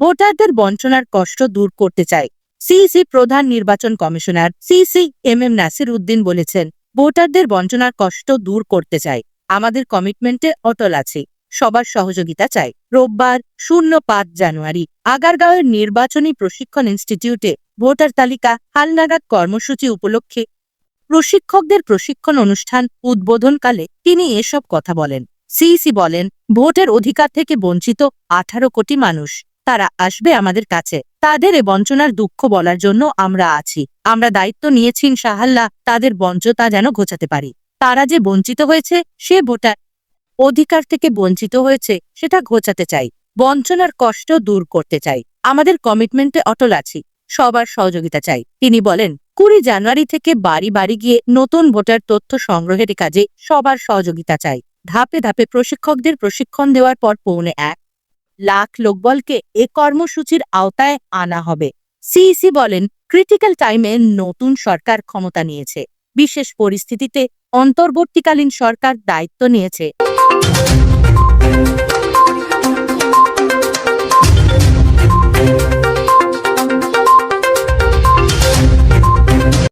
ভোটারদের বঞ্চনার কষ্ট দূর করতে চায়। সিইসি প্রধান নির্বাচন কমিশনার সিসি এম এম নাসির উদ্দিন বলেছেন, ভোটারদের বঞ্চনার কষ্ট দূর করতে চাই আমাদের কমিটমেন্টে অটল আছি। সবার সহযোগিতা চাই রোববার, শূন্য পাঁচ জানুয়ারি, আগারগাঁওয়ের নির্বাচনী প্রশিক্ষণ ইনস্টিটিউটে ভোটার তালিকা, হালনাগাদ কর্মসূচি উপলক্ষে প্রশিক্ষকদের প্রশিক্ষণ অনুষ্ঠান উদ্বোধনকালে তিনি এসব কথা বলেন। সিইসি বলেন, ভোটের অধিকার থেকে বঞ্চিত আঠারো কোটি মানুষ। তারা আসবে আমাদের কাছে। তাদের এ বঞ্চনার দুঃখ বলার জন্য আমরা আছি। আমরা দায়িত্ব নিয়েছি ইনশাআল্লাহ তাদের বঞ্চতা যেন ঘোচাতে পারি। তারা যে বঞ্চিত হয়েছে, সে ভোটার অধিকার থেকে বঞ্চিত হয়েছে, সেটা ঘোচাতে চাই। বঞ্চনার কষ্ট দূর করতে চাই। আমাদের কমিটমেন্টে অটল আছি। সবার সহযোগিতা চাই। তিনি বলেন, কুড়ি জানুয়ারি থেকে বাড়ি বাড়ি গিয়ে নতুন ভোটার তথ্য সংগ্রহের কাজে সবার সহযোগিতা চাই। ধাপে ধাপে প্রশিক্ষকদের প্রশিক্ষণ দেওয়ার পর পৌনে এক লাখ লোকবলকে এ কর্মসূচির আওতায় আনা হবে। সিইসি বলেন, ক্রিটিক্যাল টাইমে নতুন সরকার ক্ষমতা নিয়েছে। বিশেষ পরিস্থিতিতে অন্তর্বর্তীকালীন সরকার দায়িত্ব নিয়েছে।